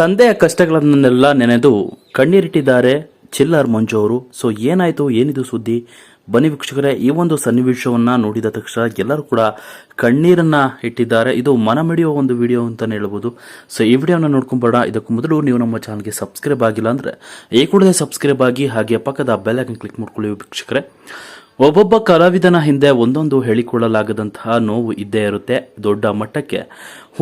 ತಂದೆಯ ಕಷ್ಟಗಳನ್ನೆಲ್ಲ ನೆನೆದು ಕಣ್ಣೀರಿಟ್ಟಿದ್ದಾರೆ ಚಿಲ್ಲರ್ ಮಂಜು ಅವರು. ಸೊ ಏನಾಯ್ತು? ಏನಿದು ಸುದ್ದಿ? ಬನ್ನಿ ವೀಕ್ಷಕರೇ, ಈ ಒಂದು ಸನ್ನಿವೇಶವನ್ನ ನೋಡಿದ ತಕ್ಷಣ ಎಲ್ಲರೂ ಕೂಡ ಕಣ್ಣೀರನ್ನ ಇಟ್ಟಿದ್ದಾರೆ. ಇದು ಮನ ಮಿಡಿಯುವ ಒಂದು ವಿಡಿಯೋ ಅಂತ ಹೇಳ್ಬೋದು. ಸೊ ಈ ವಿಡಿಯೋನ ನೋಡ್ಕೊಂಬೇಡ ಇದಕ್ಕೂ ಮೊದಲು ನೀವು ನಮ್ಮ ಚಾನಲ್ಗೆ ಸಬ್ಸ್ಕ್ರೈಬ್ ಆಗಿಲ್ಲ ಅಂದ್ರೆ ಈ ಕೂಡಲೇ ಸಬ್ಸ್ಕ್ರೈಬ್ ಆಗಿ ಹಾಗೆ ಪಕ್ಕದ ಬೆಲ್ ಐಕನ್ ಕ್ಲಿಕ್ ಮಾಡ್ಕೊಳ್ಳಿ ವೀಕ್ಷಕರೇ. ಒಬ್ಬೊಬ್ಬ ಕಲಾವಿದನ ಹಿಂದೆ ಒಂದೊಂದು ಹೇಳಿಕೊಳ್ಳಲಾಗದಂತಹ ನೋವು ಇದ್ದೇ ಇರುತ್ತೆ. ದೊಡ್ಡ ಮಟ್ಟಕ್ಕೆ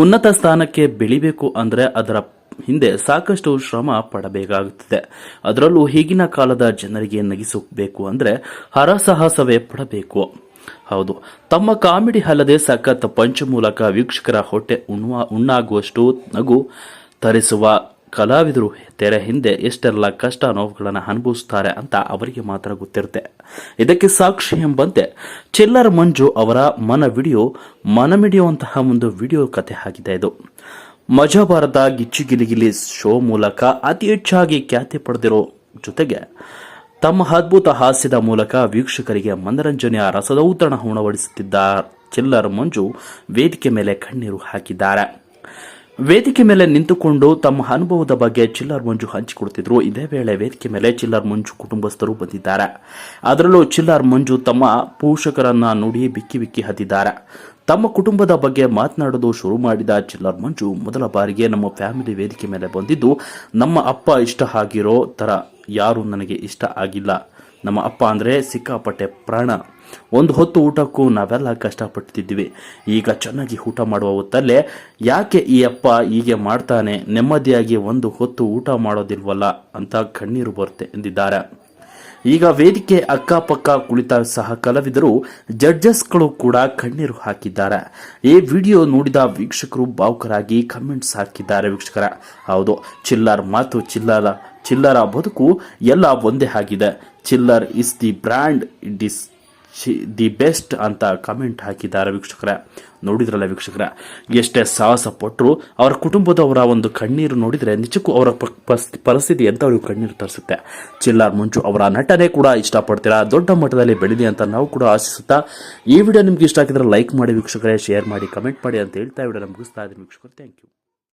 ಉನ್ನತ ಸ್ಥಾನಕ್ಕೆ ಬೆಳಿಬೇಕು ಅಂದ್ರೆ ಅದರ ಹಿಂದೆ ಸಾಕಷ್ಟು ಶ್ರಮ ಪಡಬೇಕಾಗುತ್ತದೆ. ಅದರಲ್ಲೂ ಈಗಿನ ಕಾಲದ ಜನರಿಗೆ ನಗಿಸಬೇಕು ಅಂದರೆ ಹರಸಾಹಸವೇ ಪಡಬೇಕು. ಹೌದು. ತಮ್ಮ ಕಾಮಿಡಿ ಅಲ್ಲದೆ ಸಖತ್ ಪಂಚ್ ಮೂಲಕ ವೀಕ್ಷಕರ ಹೊಟ್ಟೆ ಉಣ್ಣುವ ಉಣ್ಣಾಗುವಷ್ಟು ನಗು ತರಿಸುವ ಕಲಾವಿದರು ತೆರೆ ಹಿಂದೆ ಎಷ್ಟೆಲ್ಲ ಕಷ್ಟ ನೋವುಗಳನ್ನು ಅನುಭವಿಸುತ್ತಾರೆ ಅಂತ ಅವರಿಗೆ ಮಾತ್ರ ಗೊತ್ತಿರುತ್ತೆ. ಇದಕ್ಕೆ ಸಾಕ್ಷಿ ಎಂಬಂತೆ ಚಿಲ್ಲರ್ ಮಂಜು ಅವರ ಮನ ವಿಡಿಯೋ ಮನಮಿಡಿಯುವಂತಹ ಒಂದು ವಿಡಿಯೋ ಕಥೆ ಆಗಿದೆ ಇದು. ಮಜಾ ಬಾರದ ಗಿಚ್ಚಿ ಗಿಲಿಗಿಲಿ ಶೋ ಮೂಲಕ ಅತಿ ಹೆಚ್ಚಾಗಿ ಖ್ಯಾತಿ ಪಡೆದಿರೋ ಜೊತೆಗೆ ತಮ್ಮ ಅದ್ಭುತ ಹಾಸ್ಯದ ಮೂಲಕ ವೀಕ್ಷಕರಿಗೆ ಮನರಂಜನೆಯ ರಸದೌತಣ ಉಣವಡಿಸುತ್ತಿದ್ದ ಚಿಲ್ಲರ್ ಮಂಜು ವೇದಿಕೆ ಮೇಲೆ ಕಣ್ಣೀರು ಹಾಕಿದ್ದಾರೆ. ವೇದಿಕೆ ಮೇಲೆ ನಿಂತುಕೊಂಡು ತಮ್ಮ ಅನುಭವದ ಬಗ್ಗೆ ಚಿಲ್ಲರ್ ಮಂಜು ಹಂಚಿಕೊಡ್ತಿದ್ರು ಇದೇ ವೇಳೆ ವೇದಿಕೆ ಮೇಲೆ ಚಿಲ್ಲರ್ ಮಂಜು ಕುಟುಂಬಸ್ಥರು ಬಂದಿದ್ದಾರೆ. ಅದರಲ್ಲೂ ಚಿಲ್ಲರ್ ಮಂಜು ತಮ್ಮ ಪೋಷಕರನ್ನ ನುಡಿ ಬಿಕ್ಕಿ ಬಿಕ್ಕಿ ಹತ್ತಿದ್ದಾರೆ. ತಮ್ಮ ಕುಟುಂಬದ ಬಗ್ಗೆ ಮಾತನಾಡೋದು ಶುರು ಮಾಡಿದ ಚಿಲ್ಲರ್ ಮಂಜು ಮೊದಲ ಬಾರಿಗೆ ನಮ್ಮ ಫ್ಯಾಮಿಲಿ ವೇದಿಕೆ ಮೇಲೆ ಬಂದಿದ್ದು, ನಮ್ಮ ಅಪ್ಪ ಇಷ್ಟ ಆಗಿರೋ ತರ ಯಾರು ನನಗೆ ಇಷ್ಟ ಆಗಿಲ್ಲ. ನಮ್ಮ ಅಪ್ಪ ಅಂದರೆ ಸಿಕ್ಕಾಪಟ್ಟೆ ಪ್ರಾಣ. ಒಂದು ಹೊತ್ತು ಊಟಕ್ಕೂ ನಾವೆಲ್ಲ ಕಷ್ಟಪಡ್ತಿದ್ವಿ ಈಗ ಚೆನ್ನಾಗಿ ಊಟ ಮಾಡುವ ಹೊತ್ತಲ್ಲೇ ಯಾಕೆ ಈ ಅಪ್ಪ ಹೀಗೆ ಮಾಡ್ತಾನೆ? ನೆಮ್ಮದಿಯಾಗಿ ಒಂದು ಹೊತ್ತು ಊಟ ಮಾಡೋದಿಲ್ವಲ್ಲ ಅಂತ ಕಣ್ಣೀರು ಬರುತ್ತೆ ಎಂದಿದ್ದಾರೆ. ಈಗ ವೇದಿಕೆ ಅಕ್ಕಪಕ್ಕ ಕುಳಿತ ಸಹ ಕಲಾವಿದರು, ಜಡ್ಜಸ್ಗಳು ಕೂಡ ಕಣ್ಣೀರು ಹಾಕಿದ್ದಾರೆ. ಈ ವಿಡಿಯೋ ನೋಡಿದ ವೀಕ್ಷಕರು ಭಾವುಕರಾಗಿ ಕಮೆಂಟ್ಸ್ ಹಾಕಿದ್ದಾರೆ ವೀಕ್ಷಕರ. ಹೌದು, ಚಿಲ್ಲರ್ ಮಾತು ಚಿಲ್ಲರ ಚಿಲ್ಲರ ಬದುಕು ಎಲ್ಲ ಒಂದೇ ಆಗಿದೆ. Chiller is the brand it is the best ಅಂತ ಕಮೆಂಟ್ ಹಾಕಿದ್ದಾರೆ ವೀಕ್ಷಕರ. ನೋಡಿದ್ರಲ್ಲ ವೀಕ್ಷಕರ, ಎಷ್ಟೇ ಸಾಹಸ ಪಟ್ಟರು ಅವರ ಕುಟುಂಬದವರ ಒಂದು ಕಣ್ಣೀರು ನೋಡಿದರೆ ನಿಜಕ್ಕೂ ಅವರ ಪರಿಸ್ಥಿತಿ ಪರಿಸ್ಥಿತಿ ಎಂತವ್ರಿಗೂ ಕಣ್ಣೀರು ತರಿಸುತ್ತೆ. ಚಿಲ್ಲರ್ ಮುಂಚು ಅವರ ನಟನೆ ಕೂಡ ಇಷ್ಟಪಡ್ತೀರಾ? ದೊಡ್ಡ ಮಟ್ಟದಲ್ಲಿ ಬೆಳೀಲಿ ಅಂತ ನಾವು ಕೂಡ ಆಶಿಸುತ್ತಾ, ಈ ವಿಡಿಯೋ ನಿಮ್ಗೆ ಇಷ್ಟ ಆಗಿದ್ರೆ ಲೈಕ್ ಮಾಡಿ ವೀಕ್ಷಕರೇ ಶೇರ್ ಮಾಡಿ ಕಮೆಂಟ್ ಮಾಡಿ ಅಂತ ಹೇಳ್ತಾ ವಿಡಿಯೋ ಮುಗಿಸ್ತಾ ಇದ್ದೀನಿ ವೀಕ್ಷಕರು. Thank you